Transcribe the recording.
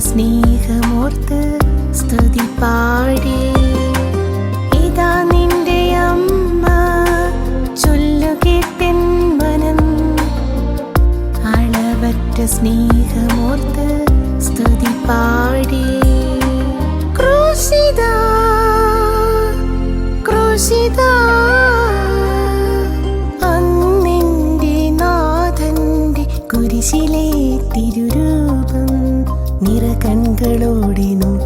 സ്നേഹമോർത്ത് സ്തുതി പാടി. ഇതാ നിന്റെ അമ്മ ചൊല്ലുകേട്ടെൻ മനം അളവറ്റ സ്നേഹമോർത്ത് സ്തുതി പാടി. ക്രൂശിത ക്രൂശിത അന്നെന്റെ നാഥന്റെ കുരിശിലെ തിരുരൂപം. நிற கண்களோடினும்